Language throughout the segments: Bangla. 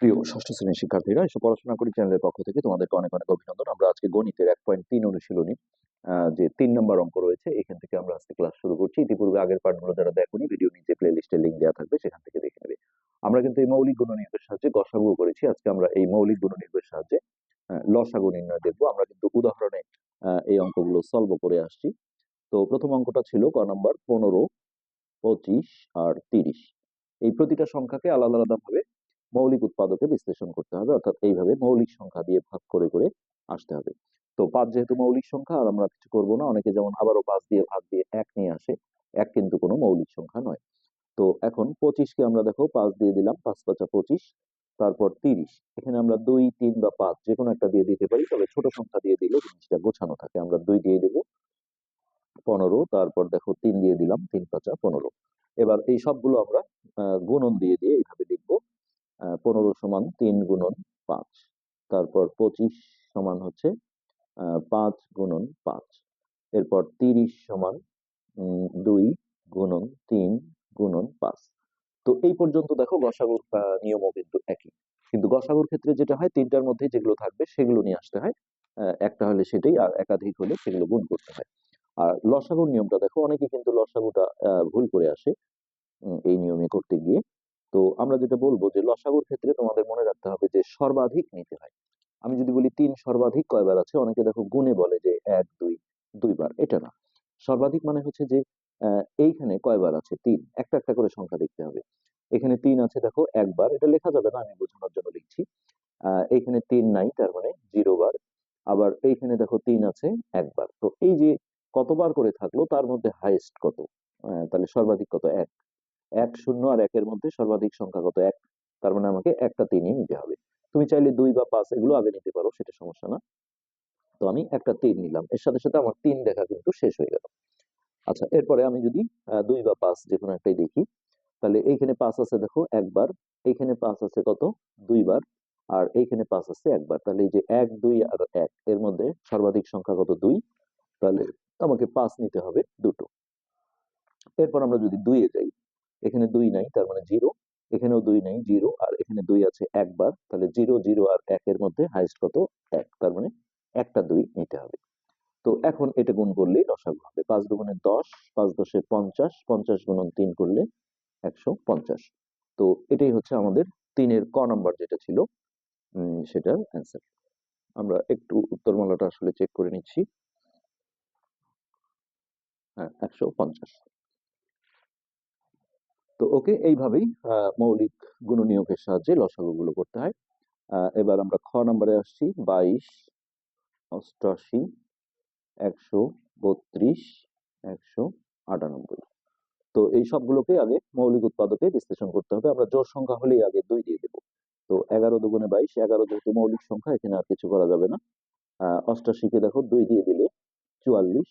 প্রিয় ষষ্ঠ শ্রেণির শিক্ষার্থীরা এসব পড়াশোনা করি চ্যানেলের পক্ষ থেকে তোমাদেরকে অনেক অনেক অভিনন্দন। আমরা আজকে গণিতের এক পয়েন্ট তিন অনুশীলনী যে তিন নম্বর অঙ্ক রয়েছে, এখান থেকে আমরা আজকে ক্লাস শুরু করছি। ইতিপূর্বে আগের পাঠগুলো যারা দেখোনি ভিডিও নিচে প্লে লিস্টের লিঙ্ক দেওয়া থাকবে, সেখান থেকে দেখে নেবে। আমরা কিন্তু এই মৌলিক গুণনীয়কের সাহায্যে গসাগু করেছি। আজকে আমরা এই মৌলিক গুণনীয়কের সাহায্যে লসাগু নির্ণয় দেখব। আমরা কিন্তু উদাহরণে এই অঙ্কগুলো সলভ করে আসছি। তো প্রথম অঙ্কটা ছিল ক নম্বর? পনেরো, পঁচিশ আর তিরিশ। এই প্রতিটা সংখ্যাকে আলাদা আলাদা ভাবে মৌলিক উৎপাদকে বিশ্লেষণ করতে হবে, অর্থাৎ এইভাবে মৌলিক সংখ্যা দিয়ে ভাগ করে করে আসতে হবে। তো পাঁচ যেহেতু মৌলিক সংখ্যা, আর আমরা কিছু করব না, অনেকে যেমন আবারও পাঁচ দিয়ে ভাগ দিয়ে এক নিয়ে আসে, এক কিন্তু কোনো মৌলিক সংখ্যা নয়। তো এখন পঁচিশকে আমরা দেখো, পাঁচ দিয়ে দিলাম, পাঁচ পাঁচা পঁচিশ, তারপর তিরিশ। এখানে আমরা দুই, তিন বা পাঁচ যে কোনো একটা দিয়ে দিতে পারি, তবে ছোট সংখ্যা দিয়ে দিলে জিনিসটা গোছানো থাকে। আমরা দুই দিয়ে দেবো, পনেরো, তারপর দেখো তিন দিয়ে দিলাম, তিন পাঁচা পনেরো। এবার এই সবগুলো আমরা গুণন দিয়ে দিয়ে পনেরো সমান তিন গুণন পাঁচ। তারপর পঁচিশ সমান হচ্ছে পাঁচ গুণন পাঁচ। এরপর তিরিশ সমান দুই গুণন তিন গুণন পাঁচ। তো এই পর্যন্ত দেখো গসাগুর নিয়মও কিন্তু একই। কিন্তু গসাগুর ক্ষেত্রে যেটা হয়, তিনটার মধ্যে যেগুলো থাকবে সেগুলো নিয়ে আসতে হয়। একটা হলে সেটাই, আর একাধিক হলে সেগুলো গুণ করতে হয়। আর লসাগুর নিয়মটা দেখো, অনেকে কিন্তু লসাগুটা ভুল করে আসে এই নিয়মে করতে গিয়ে। তো আমরা যেটা বলব যে লসাগুর ক্ষেত্রে তোমাদের মনে রাখতে হবে যে সর্বাধিক নিতে হয়। আমি যদি বলি তিন, সর্বাধিক কয়বার আছে? অনেকে দেখো গুণে বলে যে এক, দুই, দুইবার, এটা না। সর্বাধিক মানে হচ্ছে যে এইখানে কয়বার আছে? তিন। একটা একটা করে সংখ্যা দেখতে হবে। এখানে তিন আছে দেখো একবার, এটা লেখা যাবে না, আমি বোঝানোর জন্য লিখছি। এইখানে তিন নাই, তার মানে জিরো বার। আবার এইখানে দেখো তিন আছে একবার। তো এই যে কতবার করে থাকল, তার মধ্যে হাইয়েস্ট কত? তাহলে সর্বাধিক কত? এক। এক শূন্য আর একের মধ্যে সর্বাধিক সংখ্যা কত? এক। তার মানে আমাকে একটা তিনই নিতে হবে। তুমি চাইলে দুই বা পাঁচ এগুলো আগে নিতে পারো, সেটা সমস্যা না। তো আমি একটা তিন নিলাম। এর সাথে সাথে আমার তিন দেখা কিন্তু শেষ হয়ে গেল। আচ্ছা এরপরে আমি যদি দুই বা পাঁচ যে কোনো একটাই দেখি, তাহলে এইখানে পাঁচ আছে দেখো একবার, এইখানে পাঁচ আছে কত? দুইবার, আর এইখানে পাঁচ আছে একবার। তাহলে এই যে এক, দুই আর এক, এর মধ্যে সর্বাধিক সংখ্যা কত? দুই। তাহলে আমাকে পাঁচ নিতে হবে দুটো। এরপর আমরা যদি দুইয়ে যাই এখানে দুই নাই, তার মানে জিরো এখানেও দুই নাই জিরো আর এখানে দুই আছে একবার। তাহলে জিরো জিরো আর একের মধ্যে হাইস্ট কত? এক। তার মানে একটা দুই নিতে হবে। তো এখন এটা গুণ করলেই লসাগু হবে। পাঁচ দুগুণে দশ, পাঁচ দশে পঞ্চাশ পঞ্চাশ গুণন তিন করলে একশো পঞ্চাশ। তো এটাই হচ্ছে আমাদের তিনের ক নাম্বার যেটা ছিল সেটার অ্যান্সার আমরা একটু উত্তরমালাটা আসলে চেক করে নিচ্ছি। হ্যাঁ একশো পঞ্চাশ। তো ওকে এইভাবেই মৌলিক গুণনীয়কের সাহায্যে লসাগু গুলো করতে হয়। এবার আমরা খ নম্বরে আসছি বাইশ অষ্টআশি একশো বত্রিশ একশো আটানব্বই। তো এই সবগুলোকে আগে মৌলিক উৎপাদকে বিশ্লেষণ করতে হবে। আমরা জোর সংখ্যা হলেই আগে দুই দিয়ে দেবো। তো এগারো দুগুণে বাইশ এগারো যেহেতু মৌলিক সংখ্যা এখানে আর কিছু করা যাবে না। আহ, অষ্টআশিকে দেখো দুই দিয়ে দিলে চুয়াল্লিশ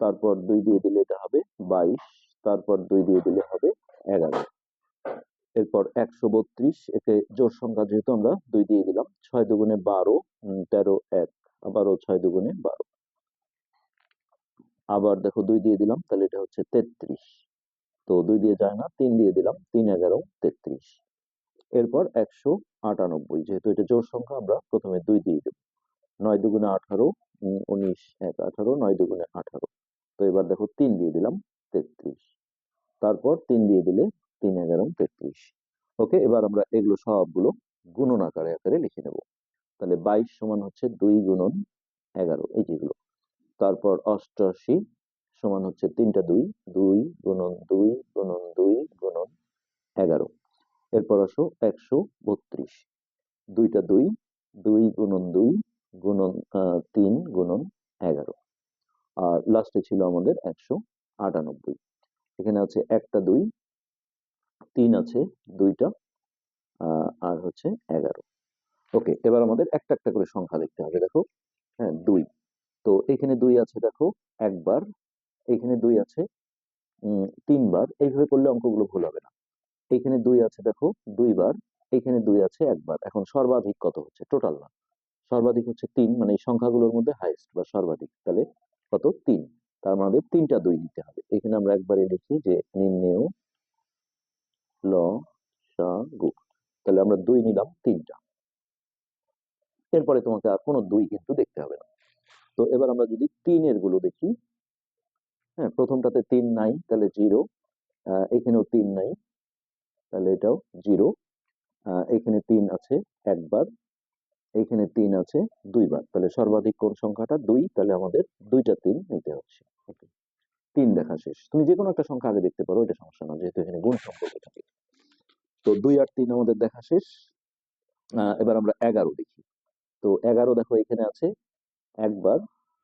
তারপর দুই দিয়ে দিলে এটা হবে বাইশ তারপর দুই দিয়ে দিলে হবে এগারো। এরপর একশো বত্রিশ, একে জোর সংখ্যা যেহেতু আমরা দুই দিয়ে দিলাম, ছয় দুগুণে বারো তেরো এক, আবারও ছয় দুগুণে বারো। আবার দেখো দুই দিয়ে দিলাম, তাহলে এটা হচ্ছে তেত্রিশ। তো দুই দিয়ে যায় না, তিন দিয়ে দিলাম, তিন এগারো, তেত্রিশ। এরপর একশো আটানব্বই, যেহেতু এটা জোর সংখ্যা, আমরা প্রথমে দুই দিয়ে দেব। নয় দুগুণে আঠারো উনিশ, এক আঠারো, নয় দুগুণে আঠারো। তো এবার দেখো তিন দিয়ে দিলাম, তেত্রিশ। তারপর তিন দিয়ে দিলে তিন, এগারো, তেত্রিশ। ওকে, এবার আমরা এগুলো সবগুলো গুণন আকারে আকারে লিখে নেব। তাহলে বাইশ সমান হচ্ছে দুই গুণন এগারো, এই যেগুলো তারপর অষ্টআশি সমান হচ্ছে তিনটা দুই দুই গুণন দুই গুণন দুই, গুণন এগারো। এরপর আসো একশো বত্রিশ। দুইটা দুই দুই গুণন দুই, গুণন তিন গুণন এগারো। আর লাস্টে ছিল আমাদের একশো আটানব্বই। এখানে আছে একটা, দুই, তিন আছে দুইটা আর হচ্ছে এগারো। ওকে, এবার আমাদের একটা একটা করে সংখ্যা লিখতে হবে, দেখো। হ্যাঁ দুই। তো এখানে দুই আছে, দেখো, একবার। এখানে দুই আছে তিনবার। এইভাবে করলে অঙ্কগুলো ভুল হবে না। এখানে দুই আছে, দেখো, দুইবার। এখানে দুই আছে, একবার। এখন সর্বাধিক কত হচ্ছে? টোটাল না। সর্বাধিক হচ্ছে তিন মানে এই সংখ্যাগুলোর মধ্যে হাইয়েস্ট বা সর্বাধিক। তাহলে কত? তিন। তার আমাদের তিনটা দুই নিতে হবে। এখানে আমরা একবারে লিখি যে নির্ণেয় ল সা গু। তাহলে আমরা দুই নিলাম তিনটা। এরপরে তোমাকে আর কোনো দুই কিন্তু দেখতে হবে না। তো এবার আমরা যদি তিনেরগুলো দেখি হ্যাঁ প্রথমটাতে তিন নাই, তাহলে জিরো। এখানেও তিন নাই, তাহলে এটাও জিরো। এখানে তিন আছে একবার, এখানে তিন আছে দুইবার। তাহলে সর্বাধিক কোন সংখ্যাটা? দুই, তাহলে আমাদের দুইটা তিন নিতে হচ্ছে। তিন দেখা শেষ। তুমি যে কোনো একটা সংখ্যা আগে দেখতে পারো, এটা সমস্যা না যেহেতু এখানে গুণ সম্পর্ক থাকে। তো দুই আর তিন আমাদের দেখা শেষ। এবার আমরা এগারো দেখি। তো এগারো দেখো এখানে আছে, একবার,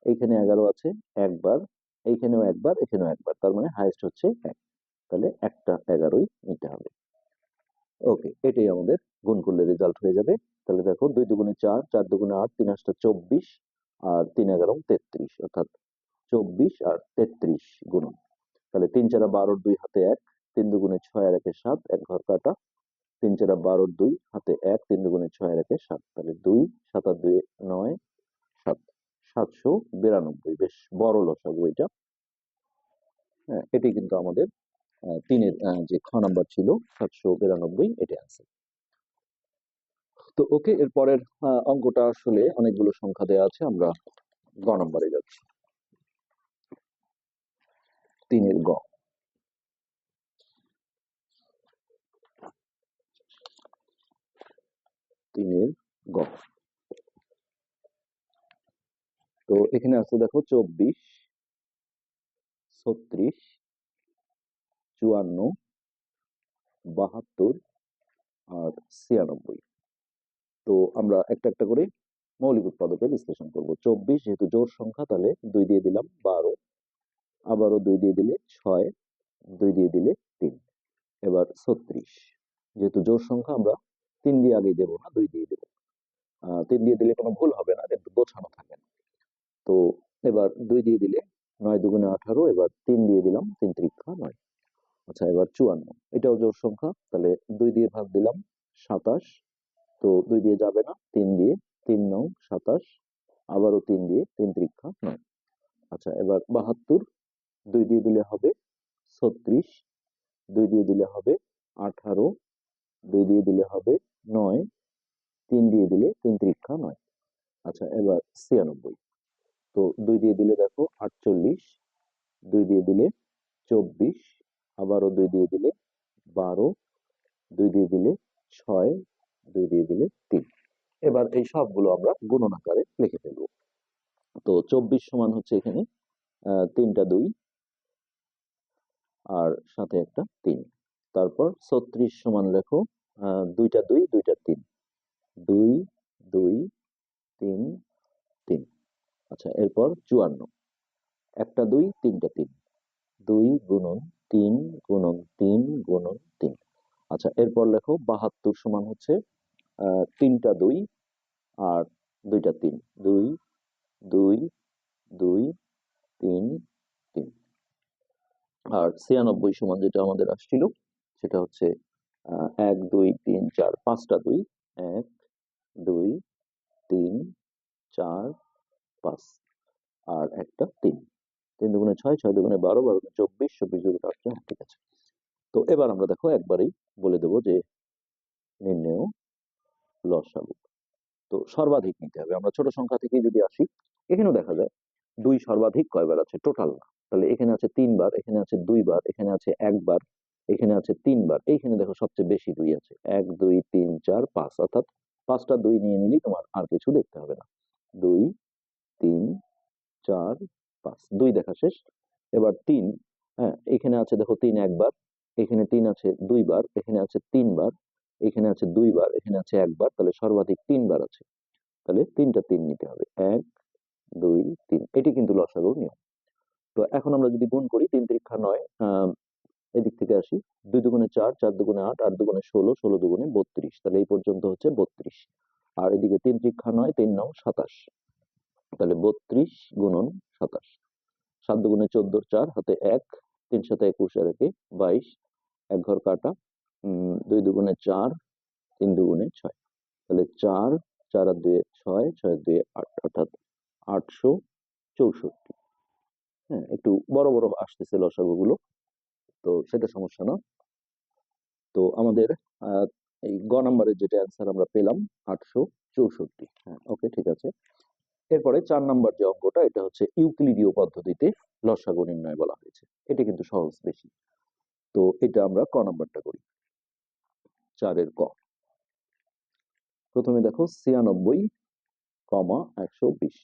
এইখানে এগারো আছে, একবার, এইখানেও একবার, এখানেও একবার, তার মানে হাইয়েস্ট হচ্ছে এক। তাহলে একটা এগারোই নিতে হবে। ওকে এটাই আমাদের গুণ করলে রেজাল্ট হয়ে যাবে। তাহলে দেখো দুই দুগুণে চার চার দুগুণে আট, তিন আটটা চব্বিশ, আর তিন এগারো তেত্রিশ, অর্থাৎ চব্বিশ আর তেত্রিশ গুণন। তাহলে তিন চারা বারোর দুই হাতে এক, তিন দুগুণে ছয় আর একে সাত, এক ঘর কাটা। তিন চারা বারোর দুই হাতে এক, তিন দুগুণে ছয় আর একে সাত। তাহলে দুই, সাত আর দুই, নয়, সাত, সাতশো বিরানব্বই। বেশ বড় লসাগু এটা। হ্যাঁ এটি কিন্তু আমাদের তিনের যে খ নাম্বার ছিল, সাতশো বিরানব্বই, এটা আছে তো ওকে এর পরের অঙ্কটা আসলে অনেকগুলো সংখ্যা দেওয়া আছে, আমরা গ নম্বরে যাচ্ছি। তিনের গ। তিনের গ। তো এখানে আছে দেখো চব্বিশ, ছত্রিশ, চুয়ান্ন, বাহাত্তর আর ছিয়ানব্বই। তো আমরা একটা একটা করে মৌলিক উৎপাদকের বিশ্লেষণ করব। চব্বিশ যেহেতু জোর সংখ্যা তাহলে দুই দিয়ে দিলাম বারো। আবারও দুই দিয়ে দিলে ছয়, দুই দিয়ে দিলে তিন। এবার ছত্রিশ। যেহেতু জোর সংখ্যা, আমরা তিন দিয়ে আগে দেবো না, দুই দিয়ে দেবো। তিন দিয়ে দিলে কোনো ভুল হবে না, কিন্তু গোছানো থাকে না। তো এবার দুই দিয়ে দিলে নয় দুগুণে আঠারো, এবার তিন দিয়ে দিলাম, তিন ত্রিক্ষা নয়। আচ্ছা এবার চুয়ান্ন। এটাও জোর সংখ্যা, তাহলে দুই দিয়ে ভাগ দিলাম সাতাশ। তো দুই দিয়ে যাবে না, তিন দিয়ে তিন নং সাতাশ, আবারও তিন দিয়ে তিন ত্রিক্ষা নয়। আচ্ছা এবার বাহাত্তর দুই দিয়ে দিলে হবে ছত্রিশ, দুই দিয়ে দিলে হবে আঠারো, দুই দিয়ে দিলে হবে নয়, তিন দিয়ে দিলে তিন ত্রিক্ষা নয়। আচ্ছা এবার ছিয়ানব্বই। তো দুই দিয়ে দিলে দেখো আটচল্লিশ, দুই দিয়ে দিলে চব্বিশ, আবারও দুই দিয়ে দিলে বারো, দুই দিয়ে দিলে ছয়, দুই দিয়ে দিলে তিন। এবার এই সবগুলো আমরা গুণন আকারে লিখে ফেলব। তো চব্বিশ সমান হচ্ছে এখানে তিনটা দুই আর সাথে একটা তিন। তারপর ছত্রিশ সমান লেখো দুইটা দুই, দুইটা তিন। দুই দুই, তিন তিন। আচ্ছা এরপর চুয়ান্ন। একটা দুই, তিনটা তিন। দুই গুণন তিন গুণন তিন গুণন তিন। আচ্ছা এরপর লেখো, বাহাত্তর সমান হচ্ছে তিনটা দুই আর দুইটা তিন। দুই দুই দুই, তিন আর ছিয়ানব্বই সমান যেটা আমাদের আসছিল, সেটা হচ্ছে এক, দুই, তিন, চার, পাঁচটা দুই, এক, দুই, তিন, চার, পাঁচ, আর একটা তিন। তিন দুগুণে ছয় ছয় দুগুণে বারো বারো চব্বিশ চব্বিশ দুগুণে আটটা ঠিক আছে। তো এবার আমরা দেখো একবারেই বলে দেবো যে নির্ণেয় লসাগু। তো সর্বাধিক নিতে হবে। আমরা ছোট সংখ্যা থেকে যদি আসি, এখানেও দেখা যায় দুই সর্বাধিক কয়বার আছে? টোটাল না। তাহলে এখানে আছে তিনবার, এখানে আছে দুইবার, এখানে আছে একবার, এখানে আছে তিনবার। এইখানে দেখো সবচেয়ে বেশি দুই আছে। এক, দুই, তিন, চার, পাঁচ। অর্থাৎ পাঁচটা দুই নিয়ে নিলেই তোমার আর কিছু দেখতে হবে না। দুই, তিন, চার, পাঁচ। দুই দেখা শেষ। এবার তিন হ্যাঁ এখানে আছে দেখো তিন একবার, এখানে তিন আছে দুইবার, এখানে আছে তিনবার, এখানে আছে দুইবার, এখানে আছে একবার, তাহলে সর্বাধিক তিনবার আছে। তাহলে তিনটা তিন নিতে হবে। এক, দুই, তিন। এটি কিন্তু লসাগুর নিয়ম। তো এখন আমরা যদি গুণ করি তিন ত্রিক্ষা নয় এদিক থেকে আসি, দুই দুগুণে চার চার দুগুণে আট আট দুগুণে ষোলো ষোলো দুগুণে বত্রিশ, তাহলে এই পর্যন্ত হচ্ছে বত্রিশ। আর এদিকে তিন ত্রিক্ষা নয়, তিন নং সাতাশ, তাহলে বত্রিশ গুণন সাতাশ। সাত দুগুণে চোদ্দোর চার হাতে এক, তিন সাথে একুশ আর একে বাইশ, এক ঘর কাটা দুই দুগুণে চার, তিন দুগুণে ছয়। তাহলে চার চার আর দুয়ে ছয় ছয় দুয়ে আট, অর্থাৎ আটশো চৌষট্টি। হ্যাঁ একটু বড় বড় আসতেছে লসাগু গুলো তো সেটা সমস্যা না। তো আমাদের এই গ নাম্বারের যেটা অ্যান্সার আমরা পেলাম আটশো চৌষট্টি। হ্যাঁ ওকে ঠিক আছে। এরপরে চার নাম্বার যে অঙ্কটা, এটা হচ্ছে ইউক্লিডীয় পদ্ধতিতে লসাগু নির্ণয় বলা হয়েছে। এটা কিন্তু সহজ বেশি। তো এটা আমরা ক নাম্বারটা করি। চারের ক। প্রথমে দেখো ছিয়ানব্বই, কমা একশো বিশ।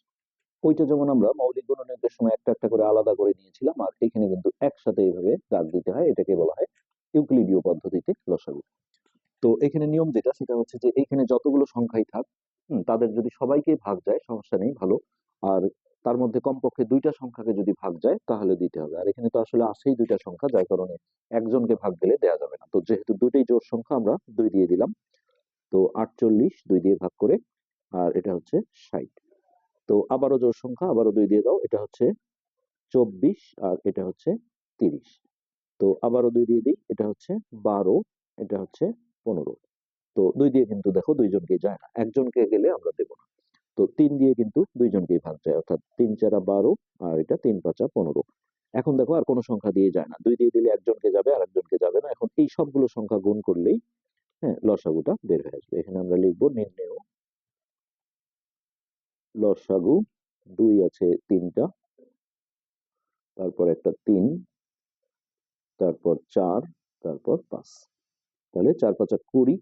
ওইটা যেমন আমরা মৌলিক গুণনীয়কের সময় একটা একটা করে আলাদা করে নিয়েছিলাম, আর এখানে কিন্তু একসাথে এইভাবে দাগ দিতে হয়, এটাকে বলা হয় ইউক্লিডীয় পদ্ধতিতে লসাগু। তো এখানে নিয়ম যেটা, সেটা হচ্ছে যে এখানে যতগুলো সংখ্যাই থাক তাদের যদি সবাইকে ভাগ যায়, সমস্যা নেই, ভালো। আর তার মধ্যে কমপক্ষে দুইটা সংখ্যাকে যদি ভাগ যায়, তাহলে দিতে হবে। আর এখানে তো আসলে আসেই দুইটা সংখ্যা, যার কারণে একজনকে ভাগ দিলে দেয়া যাবে না। তো যেহেতু দুইটাই জোর সংখ্যা, আমরা দুই দিয়ে দিলাম। তো আটচল্লিশ, দুই দিয়ে ভাগ করে, আর এটা হচ্ছে ষাট। তো আবারও জোর সংখ্যা, আবারও দুই দিয়ে দাও, এটা হচ্ছে চব্বিশ আর এটা হচ্ছে তিরিশ। তো আবারও দুই দিয়ে দিই, এটা হচ্ছে বারো, এটা হচ্ছে পনেরো। তো দুই দিয়ে কিন্তু দেখো দুইজনকে যায় না, একজনকে গেলে আমরা দেব না। তো তিন দিয়ে কিন্তু দুইজনকেই ভাগ যায়, অর্থাৎ তিন চারা বারো আর এটা তিন পাঁচা পনেরো। এখন দেখো আর কোনো সংখ্যা দিয়ে যায় না, দুই দিয়ে দিলে একজনকে যাবে আর একজনকে যাবে না। এখন এই সবগুলো সংখ্যা গুণ করলেই হ্যাঁ লসাগুটা বের হয়ে আসবে। এখানে আমরা লিখব নির্ণেয় লসাগু দুই আছে তিনটা। তারপর একটা তিন তারপর চার তারপর পাঁচ। তাহলে চার পাঁচা কুড়ি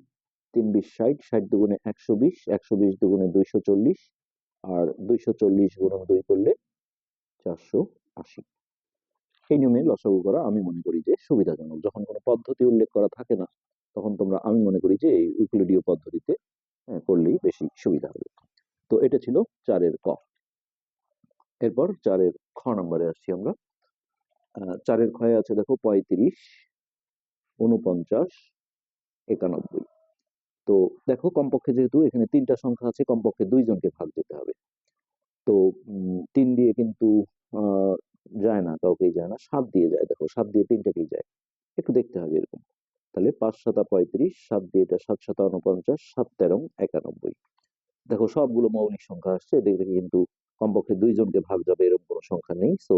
তিন বিশ ষাট ষাট দুগুণে একশো বিশ একশো বিশ দুগুণে দুইশো চল্লিশ আর দুইশো চল্লিশ গুণন দুই করলে চারশো আশি। এই নিয়মে লসাগু করা আমি মনে করি যে সুবিধাজনক। যখন কোনো পদ্ধতি উল্লেখ করা থাকে না তখন তোমরা আমি মনে করি যে এই ইউক্লিডীয় পদ্ধতিতে হ্যাঁ, করলেই বেশি সুবিধা হবে। তো এটা ছিল চারের ক। এরপর চারের খ নম্বরে আসছি আমরা। চারের ক্ষয়ে আছে দেখো পঁয়ত্রিশ উনপঞ্চাশ একানব্বই। তো দেখো কমপক্ষে যেহেতু এখানে তিনটা সংখ্যা আছে, কমপক্ষে দুইজনকে ভাগ দিতে হবে। তো তিন দিয়ে কিন্তু যায় না, কাউকেই যায় না। সাত দিয়ে যায়, দেখো সাত দিয়ে তিনটাকেই যায়। একটু দেখতে হবে এরকম। তাহলে পাঁচ সাতা পঁয়ত্রিশ, সাত দিয়ে এটা সাত সাতা উনপঞ্চাশ সাত তেরো, একানব্বই। দেখো, সবগুলো মৌলিক সংখ্যা আসছে, এদিক থেকে কিন্তু কমপক্ষে দুইজনকে ভাগ যাবে, এরকম কোনো সংখ্যা নেই। সো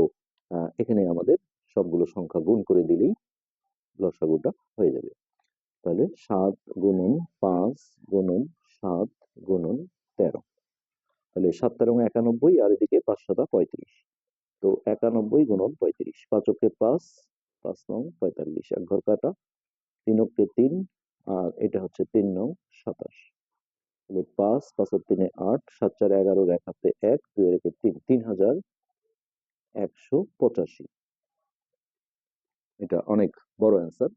এখানে আমাদের সবগুলো সংখ্যা গুণ করে দিলেই লসাগুটা হয়ে যাবে। তাহলে সাত গুণন পাঁচ গুণন সাত গুণন তেরো। তাহলে সাত তেরো একানব্বই, আর এদিকে পাঁচ সাতা পঁয়ত্রিশ। তো একানব্বই গুণন পঁয়ত্রিশ পাঁচকে পাঁচ পাঁচ নং পঁয়তাল্লিশ। এক ঘর কাটা তিনকে তিন, আর এটা হচ্ছে তিন নং সাতাশ। তাহলে পাঁচ পাঁচের তিনে আট সাত চার এগারোর এক এক দুই একে তিন তিন হাজার একশো পঁচাশি। এটা অনেক বড় অ্যান্সার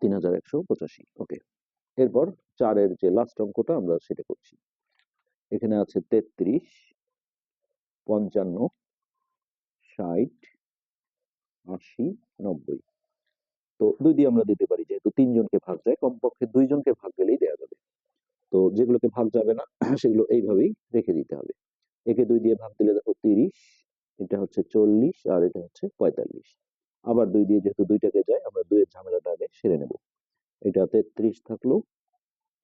তিন হাজার একশো পঁচাশি ওকে এরপর চারের যে লাস্ট অঙ্কটা আমরা সেটা করছি। এখানে আছে তেত্রিশ, পঞ্চান্ন, ষাট, আশি, নব্বই। তো দুই দিয়ে আমরা দিতে পারি, যেহেতু তিনজনকে ভাগ যায়, কমপক্ষে দুইজনকে ভাগ গেলেই দেওয়া যাবে। তো যেগুলোকে ভাগ যাবে না, সেগুলো এইভাবেই রেখে দিতে হবে। একে দুই দিয়ে ভাগ দিলে দেখো তিরিশ, এটা হচ্ছে চল্লিশ আর এটা হচ্ছে পঁয়তাল্লিশ। আবার দুই দিয়ে যেহেতু দুইটাকে যায়, আমরা দুইয়ের ঝামেলাটা আগে সেরে নেব। এটা তেত্রিশ থাকল।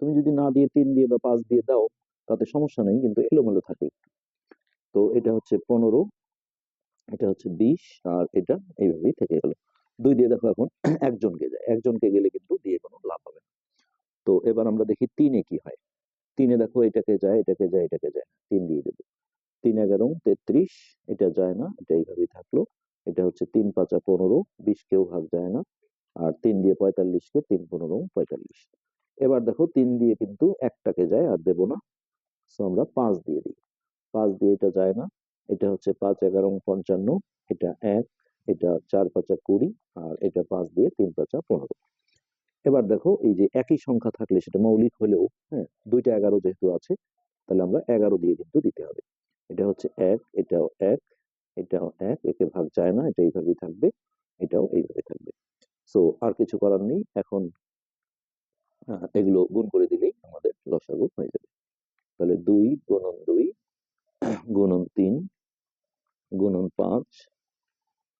তুমি যদি না দিয়ে তিন দিয়ে বা পাঁচ দিয়ে দাও, তাতে সমস্যা নেই, কিন্তু এলোমেলো থাকে একটু। তো এটা হচ্ছে পনেরো, এটা হচ্ছে বিশ, আর এটা এইভাবেই থেকে গেল। দুই দিয়ে দেখো এখন একজনকে যায়। একজনকে গেলে কিন্তু দিয়ে কোনো লাভ হবে না। তো এবার আমরা দেখি তিনে কি হয়। তিনে দেখো এটাকে যায় এটাকে যায় এটাকে যায় তিন দিয়ে দেবো। তিন এগারো তেত্রিশ, এটা যায় না, এটা এইভাবেই থাকল। এটা হচ্ছে তিন পাঁচা পনেরো, বিশ কেউ ভাগ যায় না। আর তিন দিয়ে পঁয়তাল্লিশকে তিন পনেরো, পঁয়তাল্লিশ। এবার দেখো তিন দিয়ে কিন্তু একটাকে যায়, আর দেবো না। সো আমরা পাঁচ দিয়ে দিই। পাঁচ দিয়ে এটা যায় না। এটা হচ্ছে পাঁচ এগারো পঞ্চান্ন, এটা এক, এটা চার পাঁচা কুড়ি, আর এটা পাঁচ দিয়ে তিন পাঁচা পনেরো। এবার দেখো এই যে একই সংখ্যা থাকলে সেটা মৌলিক হলেও হ্যাঁ দুইটা এগারো যেহেতু আছে, তাহলে আমরা এগারো দিয়ে কিন্তু দিতে হবে। এটা হচ্ছে এক, এটাও এক এটাও এক, একে ভাগ যায় না, এটা এইভাবেই থাকবে, এটাও এইভাবে থাকবে। সো আর কিছু করার নেই, এখন এগুলো গুণ করে দিলেই আমাদের লসাগু হয়ে যাবে। তাহলে দুই গুণন দুই, গুণন তিন, গুণন পাঁচ,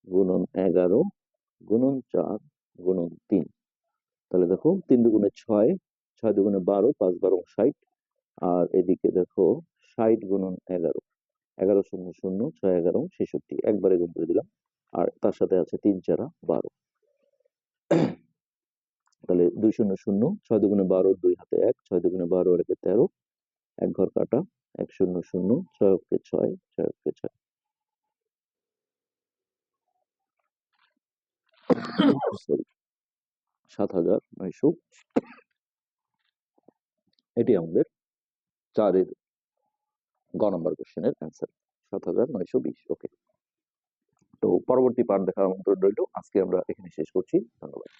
গুণন এগারো, গুণন চার তাহলে দেখো তিন দুগুণে ছয় ছয় দুগুণে বারো পাঁচ বারো ষাট। আর এদিকে দেখো ষাট গুণন এগারো এগারো শূন্য শূন্য ছয় এগারো ছেষট্টি একবারে গুণ করে দিলাম। আর তার সাথে আছে তিন চারা বারো। তাহলে দুই শূন্য শূন্য ছয় দুগুণে বারো দুই হাতে এক ছয় দুগুণে বারো একে তেরো এক ঘর কাটা এক শূন্য শূন্য ছয় অক্ষে ছয় ছয় অক্ষে ছয়। সরি সাত হাজার নয়শো। এটি আমাদের চারের গ নম্বর কোশ্চেনের অ্যান্সার, সাত হাজার নয়শো বিশ। ওকে। তো পরবর্তী পার্ট দেখার আমন্ত্রণ রইল। আজকে আমরা এখানে শেষ করছি। ধন্যবাদ।